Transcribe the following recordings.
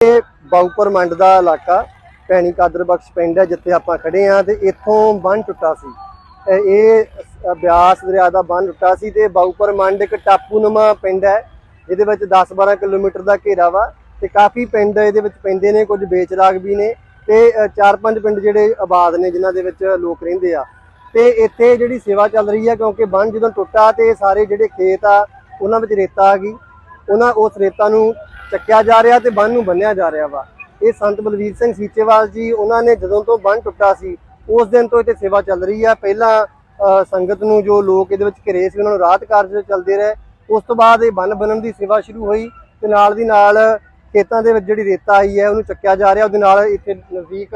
ਇਹ ਬਾਉਪਰ ਮੰਡ ਦਾ ਇਲਾਕਾ ਭੈਣੀ ਕਾਦਰ ਬਖਸ਼ ਪਿੰਡ ਹੈ ਜਿੱਥੇ ਆਪਾਂ ਖੜੇ ਆ ਤੇ ਇੱਥੋਂ ਬੰਨ ਟੁੱਟਾ ਸੀ। ਇਹ- ਬਿਆਸ ਦਰਿਆ ਦਾ ਬੰਨ ਟੁੱਟਾ ਸੀ ਤੇ ਬਾਉਪਰ ਮੰਡ ਇੱਕ ਟਾਪੂਨੁਮਾ ਪਿੰਡ ਹੈ ਜਿਹਦੇ ਵਿੱਚ 10-12 ਕਿਲੋਮੀਟਰ ਦਾ ਘੇਰਾ ਵਾ ਤੇ ਕਾਫੀ ਪਿੰਡ ਇਹਦੇ ਵਿੱਚ ਪੈਂਦੇ ਨੇ ਕੁਝ ਬੇਚਰਾਗ ਵੀ ਨੇ ਤੇ ਅ, ਚਾਰ ਪੰਜ ਪਿੰਡ ਜਿਹੜੇ ਆਬਾਦ ਨੇ ਜਿਨ੍ਹਾਂ ਦੇ ਵਿੱਚ ਲੋਕ ਰਹਿੰਦੇ ਆ। ਤੇ ਇੱਥੇ ਜਿਹੜੀ ਸੇਵਾ ਚੱਲ ਰਹੀ ਹੈ ਕਿਉਂਕਿ ਬੰਨ ਜਦੋਂ ਟੁੱਟਾ ਤੇ ਸਾਰੇ ਜਿਹੜੇ ਖੇਤ ਆ ਉਹਨਾਂ ਵਿੱਚ ਰੇਤਾ ਆ ਗਈ। ਉਹਨਾਂ ਉਸ ਰੇਤਾ ਨੂੰ ਚੱਕਿਆ ਜਾ ਰਿਹਾ ਤੇ ਬੰਨ ਨੂੰ ਬੰਨਿਆ ਜਾ ਰਿਹਾ ਵਾ। ਇਹ ਸੰਤ ਬਲਵੀਰ ਸਿੰਘ ਸੀਚੇਵਾਲ ਜੀ, ਉਹਨਾਂ ਨੇ ਜਦੋਂ ਤੋਂ ਬੰਨ ਟੁੱਟਾ ਸੀ, ਉਸ ਦਿਨ ਤੋਂ ਇੱਥੇ ਸੇਵਾ ਚੱਲ ਰਹੀ ਆ। ਪਹਿਲਾਂ ਸੰਗਤ ਨੂੰ ਜੋ ਲੋਕ ਇਹਦੇ ਵਿੱਚ ਘਿਰੇ ਸੀ, ਉਹਨਾਂ ਨੂੰ ਰਾਹਤ ਕਾਰਜ ਚੱਲਦੇ ਰਹੇ। ਉਸ ਤੋਂ ਬਾਅਦ ਇਹ ਬੰਨ ਬਣਨ ਦੀ ਸੇਵਾ ਸ਼ੁਰੂ ਹੋਈ ਤੇ ਨਾਲ ਦੀ ਨਾਲ ਖੇਤਾਂ ਦੇ ਵਿੱਚ ਜਿਹੜੀ ਰੇਤਾ ਆਈ ਹੈ, ਉਹਨੂੰ ਚੱਕਿਆ ਜਾ ਰਿਹਾ। ਉਹਦੇ ਨਾਲ ਇੱਥੇ ਨਜ਼ਦੀਕ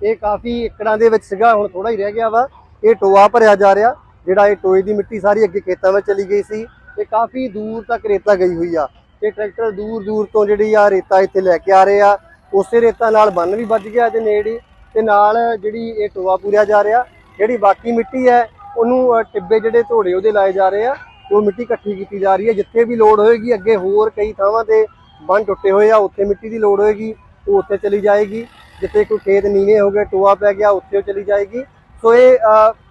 ਇਹ ਕਾਫੀ ਏਕੜਾਂ ਦੇ ਵਿੱਚ ਸੀਗਾ, ਹੁਣ ਥੋੜਾ ਹੀ ਰਹਿ ਗਿਆ ਵਾ। ਇਹ ਟੋਆ ਭਰਿਆ ਜਾ ਰਿਹਾ, ਜਿਹੜਾ ਇਹ ਟੋਏ ਦੀ ਮਿੱਟੀ ਸਾਰੀ ਅੱਗੇ ਖੇਤਾਂ ਵਿੱਚ ਚਲੀ ਗਈ ਸੀ। ਤੇ ਕਾਫੀ ਦੂਰ ਤੱਕ ਰੇਤਾ ਗਈ ਹੋਈ ਆ। ਤੇ ਟਰੈਕਟਰ ਦੂਰ ਦੂਰ ਤੋਂ ਜਿਹੜੀ ਆ ਰੇਤਾ ਇੱਥੇ ਲੈ ਕੇ ਆ ਰਹੇ ਆ। ਉਸੇ ਰੇਤਾ ਨਾਲ ਬੰਨ ਵੀ ਵੱਜ ਗਿਆ ਤੇ ਨੇੜੇ ਤੇ ਨਾਲ ਜਿਹੜੀ ਇਹ ਟੋਆ ਪੂਰਿਆ ਜਾ ਰਿਹਾ, ਜਿਹੜੀ ਬਾਕੀ ਮਿੱਟੀ ਹੈ, ਉਹਨੂੰ ਟਿੱਬੇ ਜਿਹੜੇ ਧੋੜੇ ਉਹਦੇ ਲਾਏ ਜਾ ਰਹੇ ਆ, ਉਹ ਮਿੱਟੀ ਇਕੱਠੀ ਕੀਤੀ ਜਾ ਰਹੀ ਹੈ। ਜਿੱਥੇ ਵੀ ਲੋੜ ਹੋਏਗੀ, ਅੱਗੇ ਹੋਰ ਕਈ ਥਾਵਾਂ ਤੇ ਬੰਨ ਟੁੱਟੇ ਹੋਏ ਆ, ਉੱਥੇ ਮਿੱਟੀ ਦੀ ਲੋੜ ਹੋਏਗੀ, ਉਹ ਉੱਥੇ ਚਲੀ ਜਾਏਗੀ। ਜਿੱਥੇ ਕੋਈ ਖੇਤ ਨੀਵੇਂ ਹੋ ਗਏ, ਟੋਆ ਪੈ ਗਿਆ, ਉੱਥੇ ਉਹ ਚਲੀ ਜਾਏਗੀ। ਸੋ ਇਹ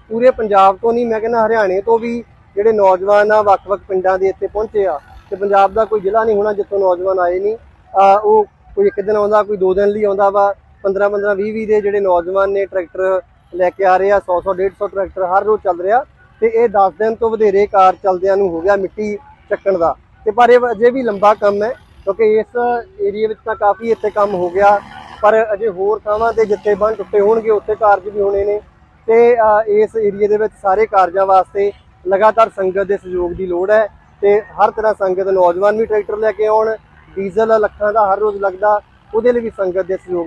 ਪੂਰੇ ਪੰਜਾਬ ਤੋਂ ਨਹੀਂ, ਮੈਂ ਕਹਿੰਦਾ ਹਰਿਆਣੇ ਤੋਂ ਵੀ ਜਿਹੜੇ ਨੌਜਵਾਨ ਆ, ਵੱਖ-ਵੱਖ ਪਿੰਡਾਂ ਦੇ ਇੱਥੇ ਪਹੁੰਚੇ ਆ ਤੇ ਪੰਜਾਬ ਦਾ ਕੋਈ ਜ਼ਿਲ੍ਹਾ ਨਹੀਂ ਹੋਣਾ ਜਿੱਥੋਂ ਨੌਜਵਾਨ ਆਏ ਨਹੀਂ। ਉਹ ਕੋਈ ਇੱਕ ਦਿਨ ਆਉਂਦਾ, ਕੋਈ ਦੋ ਦਿਨ ਲਈ ਆਉਂਦਾ ਵਾ। 15 15 20 20 ਦੇ ਜਿਹੜੇ ਨੌਜਵਾਨ ਨੇ ਟਰੈਕਟਰ ਲੈ ਕੇ ਆ ਰਹੇ ਆ 100 100 150 ਟਰੈਕਟਰ ਹਰ ਰੋਜ਼ ਚੱਲ ਰਿਹਾ। ਤੇ ਇਹ 10 ਦਿਨ ਤੋਂ ਵਧੇਰੇ ਕਾਰ ਚੱਲਦਿਆਂ ਨੂੰ ਹੋ ਗਿਆ ਮਿੱਟੀ ਚੱਕਣ ਦਾ। ਤੇ ਪਰ ਇਹ ਅਜੇ ਵੀ ਲੰਬਾ ਕੰਮ ਹੈ, ਕਿਉਂਕਿ ਇਸ ਏਰੀਆ ਵਿੱਚ ਤਾਂ ਕਾਫੀ ਇੱਥੇ ਕੰਮ ਹੋ ਗਿਆ। ਪਰ ਅਜੇ ਹੋਰ ਥਾਵਾਂ ਤੇ ਜਿੱਥੇ ਬੰਨ ਟੁੱਟੇ ਹੋਣਗੇ, ਉੱਥੇ ਕਾਰਜ ਵੀ ਹੋਣੇ ਨੇ। ਤੇ ਇਸ ਏਰੀਆ ਦੇ ਵਿੱਚ ਸਾਰੇ ਕਾਰਜਾਂ ਵਾਸਤੇ ਲਗਾਤਾਰ ਸੰਗਤ ਦੇ ਸਹਿਯੋਗ ਦੀ ਲੋੜ ਹੈ। ਤੇ ਹਰ ਤਰ੍ਹਾਂ ਸੰਗਤ ਨੌਜਵਾਨ ਵੀ ਟਰੈਕਟਰ ਲੈ ਕੇ ਆਉਣ, ਡੀਜ਼ਲ ਲੱਖਾਂ ਦਾ ਹਰ ਰੋਜ਼ ਲੱਗਦਾ, ਉਹਦੇ ਲਈ ਵੀ ਸੰਗਤ ਦੇ ਸਹਿਯੋਗ